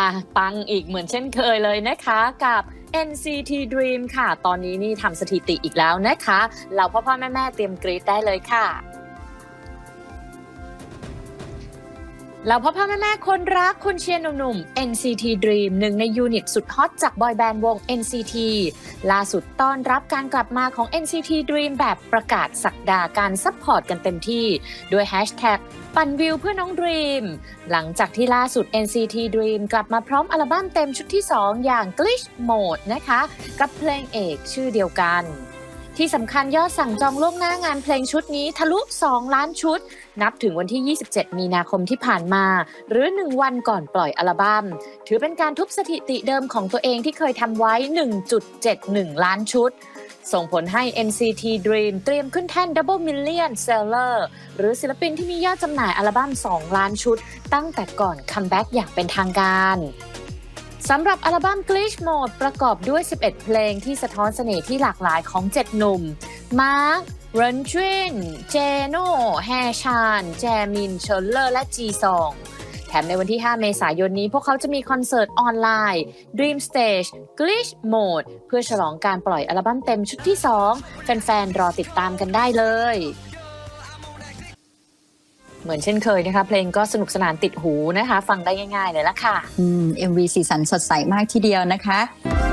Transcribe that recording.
มาปังอีกเหมือนเช่นเคยเลยนะคะกับ NCT Dream ค่ะ ตอนนี้นี่ทำสถิติอีกแล้วนะคะ เราพ่อพ่อแม่แม่เตรียมกรีดได้เลยค่ะ แล้วพ่อพ่อแม่แม่คนรักคนเชียร์หนุ่มๆ NCT Dream หนึ่งในยูนิตสุดฮอตจากบอยแบนด์วง NCT ล่าสุดต้อนรับการกลับมาของ NCT Dream แบบประกาศสักดาการซัพพอร์ตกันเต็มที่ ด้วยแฮชแท็กปั่นวิวเพื่อน้อง Dream หลังจากที่ล่าสุด NCT Dream กลับมาพร้อมอัลบั้มเต็มชุดที่ 2 อย่าง Glitch Mode นะคะ กับเพลงเอกชื่อเดียวกัน ที่สำคัญยอดสั่งจองล่วงหน้างานเพลงชุดนี้ทะลุ 2 ล้านชุด นับถึงวันที่ 27 มีนาคมที่ผ่านมา หรือ 1 วันก่อนปล่อยอัลบัม้ม ถือเป็นการทุบสถิติเดิมของตัวเองที่เคยทำไว้ 1.71 ล้านชุด ส่งผลให้ NCT Dream เตรียมขึ้นแท่น Double Million Seller หรือศิลปินที่มียอดจำหน่ายอัลบั้ม 2 ล้านชุด ตั้งแต่ก่อนคัมแบ็กอย่างเป็นทางการ สำหรับอัลบั้ม Glitch Mode ประกอบด้วย 11 เพลงที่สะท้อนเสน่ห์ที่หลากหลายของ 7 หนุ่ม มาร์คเรนทริน เจโน่แฮชาน แจมิน เชลเลอร์ และจีซองแถมในวันที่ 5 เมษายนนี้พวกเขาจะมีคอนเสิร์ตออนไลน์ Dream Stage Glitch Mode เพื่อฉลองการปล่อยอัลบั้มเต็มชุดที่ 2 แฟนๆ รอติดตามกันได้เลย เหมือนเช่นเคยนะคะ เพลงก็สนุกสนานติดหูนะคะ ฟังได้ง่าย ๆ เลยละค่ะอืม MV สีสันสดใสมากทีเดียวนะคะ